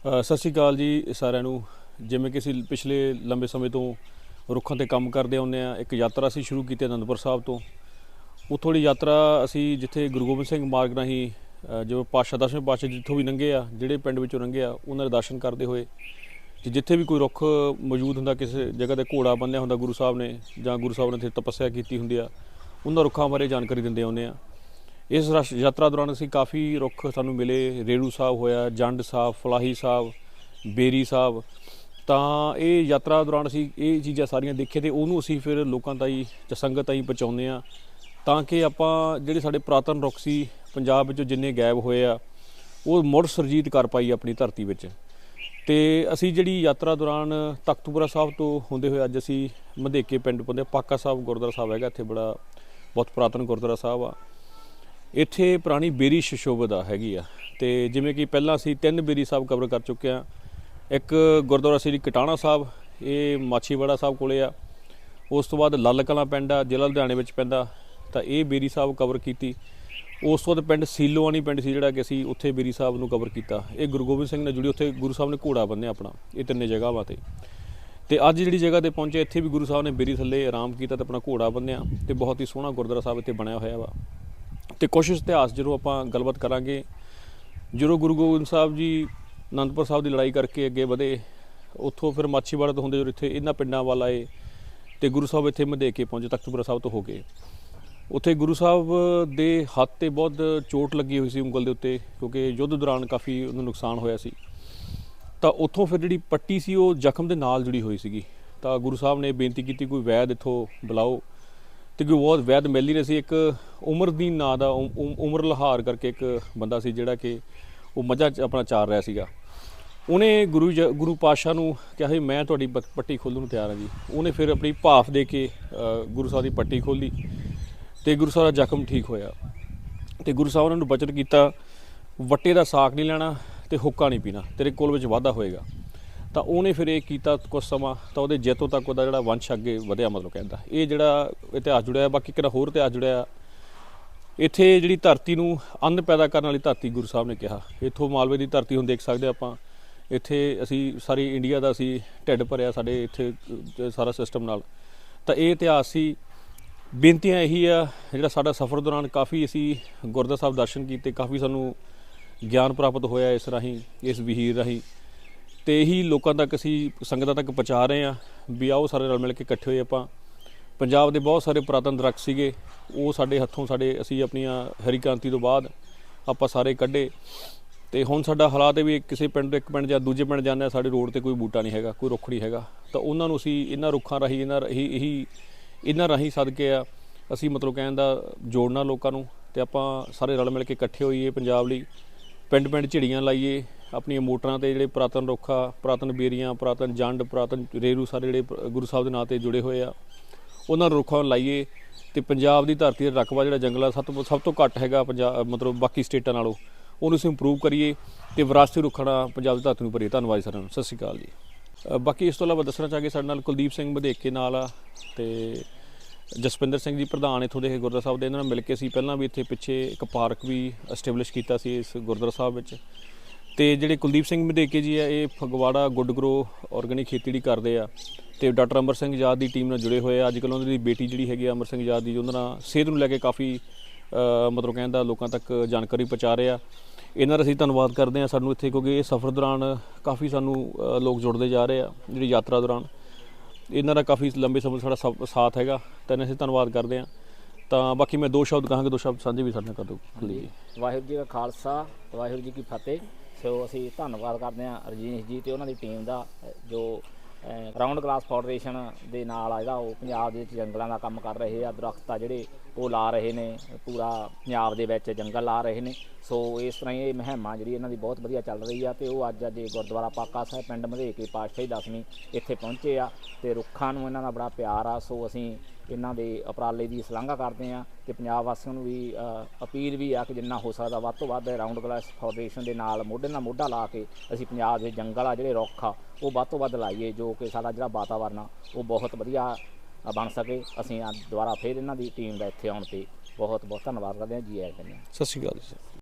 ਸਤਿ ਸ਼੍ਰੀ ਅਕਾਲ ਜੀ ਸਾਰਿਆਂ ਨੂੰ। ਜਿਵੇਂ ਕਿ ਅਸੀਂ ਪਿਛਲੇ ਲੰਬੇ ਸਮੇਂ ਤੋਂ ਰੁੱਖਾਂ ਤੇ ਕੰਮ ਕਰਦੇ ਆਉਂਦੇ ਆ ਇੱਕ ਯਾਤਰਾ ਅਸੀਂ ਸ਼ੁਰੂ ਕੀਤੀ ਅਨੰਦਪੁਰ ਸਾਹਿਬ ਤੋਂ। ਉੱਥੋਂ ਦੀ ਯਾਤਰਾ ਅਸੀਂ ਜਿੱਥੇ ਗੁਰੂ ਗੋਬਿੰਦ ਸਿੰਘ ਮਾਰਗ ਰਾਹੀਂ ਜਿਵੇਂ ਜੋ ਪਾਸ਼ਾ ਦਸਵੇਂ ਪਾਤਸ਼ਾਹ ਜਿੱਥੋਂ ਵੀ ਲੰਘੇ ਆ, ਜਿਹੜੇ ਪਿੰਡ ਵਿੱਚੋਂ ਲੰਘੇ ਆ, ਉਹਨਾਂ ਦੇ ਦਰਸ਼ਨ ਕਰਦੇ ਹੋਏ, ਤੇ ਜਿੱਥੇ ਵੀ ਕੋਈ ਰੁੱਖ ਮੌਜੂਦ ਹੁੰਦਾ, ਕਿਸੇ ਜਗ੍ਹਾ ਤੇ ਘੋੜਾ ਬੰਨਿਆ ਹੁੰਦਾ ਗੁਰੂ ਸਾਹਿਬ ਨੇ ਜਾਂ ਗੁਰੂ ਸਾਹਿਬ ਨੇ ਇੱਥੇ ਤਪੱਸਿਆ ਕੀਤੀ ਹੁੰਦੀ ਆ, ਉਹਨਾਂ ਰੁੱਖਾਂ ਬਾਰੇ ਜਾਣਕਾਰੀ ਦਿੰਦੇ ਆਉਂਦੇ ਆ ਇਸ ਰਸ਼- ਯਾਤਰਾ ਦੌਰਾਨ ਅਸੀਂ ਕਾਫੀ ਰੁੱਖ ਸਾਨੂੰ ਮਿਲੇ, ਰੇੜੂ ਸਾਹਿਬ ਹੋਇਆ, ਜੰਡ ਸਾਹਿਬ, ਫਲਾਹੀ ਸਾਹਿਬ, ਬੇਰੀ ਸਾਹਿਬ। ਤਾਂ ਇਹ ਯਾਤਰਾ ਦੌਰਾਨ ਅਸੀਂ ਇਹ ਚੀਜ਼ਾਂ ਸਾਰੀਆਂ ਦੇਖੇ ਤੇ ਉਹਨੂੰ ਅਸੀਂ ਫਿਰ ਲੋਕਾਂ ਤਾਈਂ ਜਾਂ ਸੰਗਤ ਤਾਈਂ ਪਹੁੰਚਾਉਂਦੇ ਆ ਤਾਂ ਕਿ ਆਪਾਂ ਜਿਹੜੇ ਸਾਡੇ ਪੁਰਾਤਨ ਰੁੱਖ ਸੀ, ਪੰਜਾਬ ਵਿੱਚੋਂ ਜਿੰਨੇ ਗਾਇਬ ਹੋਏ ਆ, ਉਹ ਮੁੜ ਸਰਜੀਤ ਕਰ ਪਾਈ ਆਪਣੀ ਧਰਤੀ ਵਿੱਚ। ਤੇ ਅਸੀਂ ਜਿਹੜੀ ਯਾਤਰਾ ਦੌਰਾਨ ਤਖਤਪੁਰਾ ਸਾਹਿਬ ਤੋਂ ਹੁੰਦੇ ਹੋਏ ਅੱਜ ਅਸੀਂ ਮਧੇਕੇ ਪਿੰਡ ਪੁੰਦੇ ਪਾਕਾ ਸਾਹਿਬ ਗੁਰਦੁਆਰਾ ਸਾਹਿਬ ਹੈਗਾ, ਇੱਥੇ ਬੜਾ ਬਹੁਤ ਪੁਰਾਤਨ ਗੁਰਦੁਆਰਾ ਸਾਹਿਬ ਆ। ਇੱਥੇ ਪੁਰਾਣੀ ਬੇਰੀ ਸ਼ਸ਼ੋਭਦਾ ਹੈਗੀ ਆ। ਤੇ ਜਿਵੇਂ ਕਿ ਪਹਿਲਾਂ ਅਸੀਂ ਤਿੰਨ ਬੇਰੀ ਸਾਹਿਬ ਕਵਰ ਕਰ ਚੁੱਕੇ ਆ। ਇੱਕ ਗੁਰਦੁਆਰਾ ਸ੍ਰੀ ਕਟਾਣਾ ਸਾਹਿਬ, ਇਹ ਮਾਛੀਵਾੜਾ ਸਾਹਿਬ ਕੋਲੇ ਆ। ਉਸ ਤੋਂ ਬਾਅਦ ਲੱਲ ਕਲਾਂ ਪਿੰਡ ਆ, ਜ਼ਿਲ੍ਹਾ ਲੁਧਿਆਣੇ ਵਿੱਚ ਪੈਂਦਾ। ਤਾਂ ਇਹ ਬੇਰੀ ਸਾਹਿਬ ਕਵਰ ਕੀਤੀ। ਉਸ ਤੋਂ ਬਾਅਦ ਪਿੰਡ ਸੀਲੋਆਣੀ ਪਿੰਡ ਸੀ ਜਿਹੜਾ ਕਿ ਅਸੀਂ ਉੱਥੇ ਬੇਰੀ ਸਾਹਿਬ ਨੂੰ ਕਵਰ ਕੀਤਾ। ਇਹ ਗੁਰੂ ਗੋਬਿੰਦ ਸਿੰਘ ਨਾਲ ਜੁੜੀ, ਉੱਥੇ ਗੁਰੂ ਸਾਹਿਬ ਨੇ ਘੋੜਾ ਬੰਨਿਆ ਆਪਣਾ, ਇਹ ਤਿੰਨੇ ਜਗ੍ਹਾਵਾਂ ਤੇ। ਤੇ ਅੱਜ ਜਿਹੜੀ ਜਗ੍ਹਾ ਤੇ ਪਹੁੰਚੇ, ਇੱਥੇ ਵੀ ਗੁਰੂ ਸਾਹਿਬ ਨੇ ਬੇਰੀ ਥੱਲੇ ਆਰਾਮ ਕੀਤਾ ਤੇ ਆਪਣਾ ਘੋੜਾ ਬੰਨਿਆ। ਤੇ ਬਹੁਤ ਹੀ ਸੋਹਣਾ ਗੁਰਦੁਆਰਾ ਸਾਹਿਬ ਇੱਥੇ ਬਣਿਆ ਹੋਇਆ ਵਾ। ਤੇ ਕੁਛ ਇਤਿਹਾਸ ਜਦੋਂ ਆਪਾਂ ਗੱਲਬਾਤ ਕਰਾਂਗੇ। ਜਦੋਂ ਗੁਰੂ ਗੋਬਿੰਦ ਸਾਹਿਬ ਜੀ ਅਨੰਦਪੁਰ ਸਾਹਿਬ ਦੀ ਲੜਾਈ ਕਰਕੇ ਅੱਗੇ ਵਧੇ, ਉੱਥੋਂ ਫਿਰ ਮਾਛੀਵਾੜਾ ਤੋਂ ਹੁੰਦੇ ਜਦੋਂ ਇੱਥੇ ਇਹਨਾਂ ਪਿੰਡਾਂ ਵੱਲ ਆਏ ਤੇ ਗੁਰੂ ਸਾਹਿਬ ਇੱਥੇ ਮਧੇਕੇ ਪਹੁੰਚੇ, ਤਖਤਪੁਰਾ ਸਾਹਿਬ ਤੋਂ ਹੋ ਕੇ। ਉੱਥੇ ਗੁਰੂ ਸਾਹਿਬ ਦੇ ਹੱਥ ਤੇ ਬਹੁਤ ਚੋਟ ਲੱਗੀ ਹੋਈ ਸੀ ਉਂਗਲ ਦੇ ਉੱਤੇ, ਕਿਉਂਕਿ ਯੁੱਧ ਦੌਰਾਨ ਕਾਫੀ ਉਹਨੂੰ ਨੁਕਸਾਨ ਹੋਇਆ ਸੀ। ਤਾਂ ਉੱਥੋਂ ਫਿਰ ਜਿਹੜੀ ਪੱਟੀ ਸੀ, ਉਹ ਜ਼ਖਮ ਦੇ ਨਾਲ ਜੁੜੀ ਹੋਈ ਸੀਗੀ। ਤਾਂ ਗੁਰੂ ਸਾਹਿਬ ਨੇ ਬੇਨਤੀ ਕੀਤੀ, ਕੋਈ ਵੈਦ ਇੱਥੋਂ ਬੁਲਾਓ। ਤੇ ਕੋਈ ਬਹੁਤ ਵੈਦ ਮਿਲ ਨਹੀਂ ਰਿਹਾ ਸੀ। ਇੱਕ ਉਮਰਦੀਨ ਨਾਂ ਦਾ ਉਮ- ਉਮ- ਉਮਰ ਲਹਾਰ ਕਰਕੇ ਇੱਕ ਬੰਦਾ ਸੀ ਜਿਹੜਾ ਕਿ ਉਹ ਮੱਝਾਂ ਆਪਣਾ ਚਾਰ ਰਿਹਾ ਸੀਗਾ। ਉਹਨੇ ਗੁਰੂ ਜ- ਗੁਰੂ ਪਾਤਸ਼ਾਹ ਨੂੰ ਕਿਹਾ ਸੀ ਮੈਂ ਤੁਹਾਡੀ ਪ- ਪੱਟੀ ਖੋਲ੍ਹਣ ਨੂੰ ਤਿਆਰ ਹਾਂ ਜੀ। ਉਹਨੇ ਫਿਰ ਆਪਣੀ ਭਾਫ ਦੇ ਕੇ ਗੁਰੂ ਸਾਹਿਬ ਦੀ ਪੱਟੀ ਖੋਲੀ ਤੇ ਗੁਰੂ ਸਾਹਿਬ ਦਾ ਜ਼ਖਮ ਠੀਕ ਹੋਇਆ। ਤੇ ਗੁਰੂ ਸਾਹਿਬ ਉਹਨਾਂ ਨੂੰ ਬਚਨ ਕੀਤਾ, ਵੱਟੇ ਦਾ ਸਾਕ ਨਹੀਂ ਲੈਣਾ ਤੇ ਹੁੱਕਾ ਨਹੀਂ ਪੀਣਾ, ਤੇਰੇ ਕੋਲ ਵਿੱਚ ਵਾਧਾ ਹੋਏਗਾ। ਤਾਂ ਉਹਨੇ ਫਿਰ ਇਹ ਕੀਤਾ ਕੁਝ ਸਮਾਂ, ਤਾਂ ਉਹਦੇ ਜੇਤੋਂ ਤੱਕ ਉਹਦਾ ਜਿਹੜਾ ਵੰਸ਼ ਅੱਗੇ ਵਧਿਆ ਮਤਲਬ ਕਹਿੰਦਾ। ਇਹ ਜਿਹੜਾ ਇਤਿਹਾਸ ਜੁੜਿਆ, ਬਾਕੀ ਕਿਹੜਾ ਹੋਰ ਇਤਿਹਾਸ ਜੁੜਿਆ। ਇੱਥੇ ਜਿਹੜੀ ਧਰਤੀ ਨੂੰ ਅੰਨ ਪੈਦਾ ਕਰਨ ਵਾਲੀ ਧਰਤੀ ਗੁਰੂ ਸਾਹਿਬ ਨੇ ਕਿਹਾ। ਇੱਥੋਂ ਮਾਲਵੇ ਦੀ ਧਰਤੀ ਹੁਣ ਦੇਖ ਸਕਦੇ ਆਪਾਂ। ਇੱਥੇ ਅਸੀਂ ਸਾਰੀ ਇੰਡੀਆ ਦਾ ਅਸੀਂ ਢਿੱਡ ਭਰਿਆ ਸਾਡੇ ਇੱਥੇ ਸਾਰਾ ਸਿਸਟਮ ਨਾਲ। ਤਾਂ ਇਹ ਇਤਿਹਾਸ ਸੀ। ਬੇਨਤੀਆਂ ਇਹੀ ਆ, ਜਿਹੜਾ ਸਾਡਾ ਸਫ਼ਰ ਦੌਰਾਨ ਕਾਫੀ ਅਸੀਂ ਗੁਰਦੁਆਰਾ ਸਾਹਿਬ ਦਰਸ਼ਨ ਕੀਤੇ, ਕਾਫੀ ਸਾਨੂੰ ਗਿਆਨ ਪ੍ਰਾਪਤ ਹੋਇਆ ਇਸ ਰਾਹੀਂ, ਇਸ ਵਿਹੀਰ ਰਾਹੀਂ। ਤੇ ਇਹੀ ਲੋਕਾਂ ਤੱਕ ਅਸੀਂ ਸੰਗਤਾਂ ਤੱਕ ਪਹੁੰਚਾ ਰਹੇ ਆ ਵੀ ਆਓ ਸਾਰੇ ਰਲ ਮਿਲ ਕੇ ਇਕੱਠੇ ਹੋਏ ਆਪਾਂ। ਪੰਜਾਬ ਦੇ ਬਹੁਤ ਸਾਰੇ ਪੁਰਾਤਨ ਦਰਖਤ ਸੀਗੇ, ਉਹ ਸਾਡੇ ਹੱਥੋਂ ਸਾਡੇ ਅਸੀਂ ਆਪਣੀਆਂ ਹਰੀ ਕ੍ਰਾਂਤੀ ਤੋਂ ਬਾਅਦ ਆਪਾਂ ਸਾਰੇ ਕੱਢੇ। ਤੇ ਹੁਣ ਸਾਡਾ ਹਾਲਾਤ ਇਹ ਵੀ ਕਿਸੇ ਪਿੰਡ ਤੋਂ ਇੱਕ ਪਿੰਡ ਜਾਂ ਦੂਜੇ ਪਿੰਡ ਜਾਂਦੇ ਆ, ਸਾਡੇ ਰੋਡ ਤੇ ਕੋਈ ਬੂਟਾ ਨਹੀਂ ਹੈਗਾ, ਕੋਈ ਰੁੱਖ ਨਹੀਂ ਹੈਗਾ। ਤਾਂ ਉਹਨਾਂ ਨੂੰ ਅਸੀਂ ਇਹਨਾਂ ਰੁੱਖਾਂ ਰਾਹੀਂ, ਇਹਨਾਂ ਇਹੀ ਇਹੀ ਇਹਨਾਂ ਰਾਹੀਂ ਸਦਕੇ ਆ, ਅਸੀਂ ਮਤਲਬ ਕਹਿਣ ਦਾ ਜੋੜਨਾ ਲੋਕਾਂ ਨੂੰ ਤੇ ਆਪਾਂ ਸਾਰੇ ਰਲ ਮਿਲ ਕੇ ਇਕੱਠੇ ਹੋਈਏ ਪੰਜਾਬ ਲਈ ਪਿੰਡ ਪਿੰਡ ਝਿੜੀਆਂ ਲਾਈਏ ਆਪਣੀਆਂ ਮੋਟਰਾਂ ਤੇ ਜਿਹੜੇ ਪੁਰਾਤਨ ਰੁੱਖਾ, ਪੁਰਾਤਨ ਬੇਰੀਆਂ, ਪੁਰਾਤਨ ਜੰਡ, ਪੁਰਾਤਨ ਰੇਰੂ ਸਾਰੇ ਜਿਹੜੇ ਗੁਰੂ ਸਾਹਿਬ ਦੇ ਨਾਂ ਤੇ ਜੁੜੇ ਹੋਏ ਆ। ਉਹਨਾਂ ਰੁੱਖਾਂ ਨੂੰ ਲਾਈਏ ਤੇ ਪੰਜਾਬ ਦੀ ਧਰਤੀ ਦਾ ਰਕਬਾ ਜਿਹੜਾ ਜੰਗਲਾਂ ਸਭ ਤੋਂ ਸਭ ਤੋਂ ਘੱਟ ਹੈਗਾ ਪੰਜਾਬ ਮਤਲਬ ਬਾਕੀ ਸਟੇਟਾਂ ਨਾਲੋਂ। ਉਹਨੂੰ ਅਸੀਂ ਇੰਪਰੂਵ ਕਰੀਏ ਤੇ ਵਿਰਾਸਤੀ ਰੁੱਖਾਂ ਨਾਲ ਪੰਜਾਬ ਦੀ ਧਰਤੀ ਨੂੰ ਭਰੀਏ। ਧੰਨਵਾਦ ਸਾਰਿਆਂ ਨੂੰ। ਸਤਿ ਸ਼੍ਰੀ ਅਕਾਲ ਜੀ। ਬਾਕੀ ਇਸ ਤੋਂ ਇਲਾਵਾ ਦੱਸਣਾ ਚਾਹਾਂਗੇ ਸਾਡੇ ਨਾਲ ਕੁਲਦੀਪ ਸਿੰਘ ਮਧੇਕੇ ਨਾਲ ਆ ਤੇ ਜਸਪਿੰਦਰ ਸਿੰਘ ਜੀ ਪ੍ਰਧਾਨ ਇਥੋਂ ਦੇ ਗੁਰਦੁਆਰਾ ਸਾਹਿਬ ਦੇ। ਇਹਨਾਂ ਨਾਲ ਮਿਲ ਕੇ ਸੀ ਪਹਿਲਾਂ ਵੀ ਇੱਥੇ ਪਿੱਛੇ ਇੱਕ ਪਾਰਕ ਵੀ ਐਸਟੈਬਲਿਸ਼ ਕੀਤਾ ਸੀ ਇਸ ਗੁਰਦੁਆਰਾ ਸਾਹਿਬ ਵਿੱਚ। ਤੇ ਜਿਹੜੇ ਕੁਲਦੀਪ ਸਿੰਘ ਮਧੇਕੇ ਜੀ ਆ, ਇਹ ਫਗਵਾੜਾ ਗੁੱਡ ਗਰੋ ਆਰਗੈਨਿਕ ਖੇਤੀ ਜਿਹੜੀ ਕਰਦੇ ਆ ਤੇ ਡਾਕਟਰ ਅਮਰ ਸਿੰਘ ਆਜ਼ਾਦ ਦੀ ਟੀਮ ਨਾਲ ਜੁੜੇ ਹੋਏ ਆ। ਅੱਜ ਕੱਲ੍ਹ ਉਹਨਾਂ ਦੀ ਬੇਟੀ ਜਿਹੜੀ ਹੈਗੀ ਆ ਅਮਰ ਸਿੰਘ ਆਜ਼ਾਦ ਦੀ, ਉਹਨਾਂ ਨਾਲ ਸਿਹਤ ਨੂੰ ਲੈ ਕੇ ਕਾਫੀ ਮਤਲਬ ਕਹਿੰਦਾ ਲੋਕਾਂ ਤੱਕ ਜਾਣਕਾਰੀ ਪਹੁੰਚਾ ਰਹੇ ਆ। ਇਹਨਾਂ ਦਾ ਅਸੀਂ ਧੰਨਵਾਦ ਕਰਦੇ ਆ ਸਾਨੂੰ ਇੱਥੇ, ਕਿਉਂਕਿ ਇਹ ਸਫ਼ਰ ਦੌਰਾਨ ਕਾਫੀ ਸਾਨੂੰ ਲੋਕ ਜੁੜਦੇ ਜਾ ਰਹੇ ਆ, ਜਿਹੜੀ ਯਾਤਰਾ ਦੌਰਾਨ। ਇਹਨਾਂ ਦਾ ਕਾਫੀ ਲੰਬੇ ਸਮੇਂ ਸਾਡਾ ਸਾਥ ਹੈਗਾ, ਤਾਂ ਅਸੀਂ ਧੰਨਵਾਦ ਕਰਦੇ ਆ। ਤਾਂ ਬਾਕੀ ਮੈਂ ਦੋ ਸ਼ਬਦ ਕਹਾਂਗੇ, ਦੋ ਸ਼ਬਦ ਸਾਂਝੇ ਵੀ ਸਾਡੇ ਨਾਲ ਕਰ ਦਿਓ। ਜੀ ਵਾਹਿਗੁਰੂ ਜੀ ਕਾ ਖਾਲਸਾ, ਵਾਹਿਗੁਰੂ ਜੀ ਕੀ ਫਤਿਹ। ਸੋ ਅਸੀਂ ਧੰਨਵਾਦ ਕਰਦੇ ਹਾਂ ਰਜੀਸ਼ ਜੀ ਤੇ ਉਹਨਾਂ ਦੀ ਟੀਮ ਦਾ, ਜੋ ਰਾਉਂਡ ਗਲਾਸ ਫਾਊਂਡੇਸ਼ਨ ਦੇ ਨਾਲ ਆ ਜਿਹੜਾ ਉਹ ਪੰਜਾਬ ਦੇ ਵਿੱਚ ਜੰਗਲਾਂ ਦਾ ਕੰਮ ਕਰ ਰਹੇ ਆ, ਦਰਖਤ ਆ ਜਿਹੜੇ ਉਹ ਲਾ ਰਹੇ ਨੇ, ਪੂਰਾ ਪੰਜਾਬ ਦੇ ਵਿੱਚ ਜੰਗਲ ਲਾ ਰਹੇ ਨੇ। ਸੋ ਇਸ ਤਰ੍ਹਾਂ ਹੀ ਇਹ ਮੁਹਿੰਮ ਜਿਹੜੀ ਇਹਨਾਂ ਦੀ ਬਹੁਤ ਵਧੀਆ ਚੱਲ ਰਹੀ ਆ ਤੇ ਉਹ ਅੱਜ ਅੱਜ ਗੁਰਦੁਆਰਾ ਪਾਕਾ ਸਾਹਿਬ ਪਿੰਡ ਮਧੇਕੇ ਪਾਤਸ਼ਾਹੀ ਦਸਵੀਂ ਇੱਥੇ ਪਹੁੰਚੇ ਆ ਤੇ ਰੁੱਖਾਂ ਨੂੰ ਇਹਨਾਂ ਦਾ ਬੜਾ ਪਿਆਰ ਆ। ਸੋ ਅਸੀਂ ਇਹਨਾਂ ਦੇ ਉਪਰਾਲੇ ਦੀ ਸ਼ਲਾਘਾ ਕਰਦੇ ਆ ਤੇ ਪੰਜਾਬ ਵਾਸੀਆਂ ਨੂੰ ਵੀ ਅਪੀਲ ਵੀ ਆ ਕਿ ਜਿੰਨਾ ਹੋ ਸਕਦਾ ਵੱਧ ਤੋਂ ਵੱਧ ਰਾਉਂਡ ਗਲਾਸ ਫਾਊਂਡੇਸ਼ਨ ਦੇ ਨਾਲ ਮੋਢੇ ਨਾਲ ਮੋਢਾ ਲਾ ਕੇ ਅਸੀਂ ਪੰਜਾਬ ਦੇ ਜੰਗਲ ਆ ਜਿਹੜੇ ਰੁੱਖ ਆ, ਉਹ ਵੱਧ ਤੋਂ ਵੱਧ ਲਾਈਏ ਜੋ ਕਿ ਸਾਡਾ ਜਿਹੜਾ ਵਾਤਾਵਰਨ ਆ, ਉਹ ਬਹੁਤ ਵਧੀਆ ਬਣ ਸਕੇ। ਅਸੀਂ ਅੱਜ ਦੁਬਾਰਾ ਫੇਰ ਇਹਨਾਂ ਦੀ ਟੀਮ ਦਾ ਇੱਥੇ ਆਉਣ ਤੇ ਬਹੁਤ ਬਹੁਤ ਧੰਨਵਾਦ ਕਰਦੇ ਹਾਂ। ਜੀ ਆਇਆਂ ਸਤਿ ਸ਼੍ਰੀ ਅਕਾਲ ਜੀ।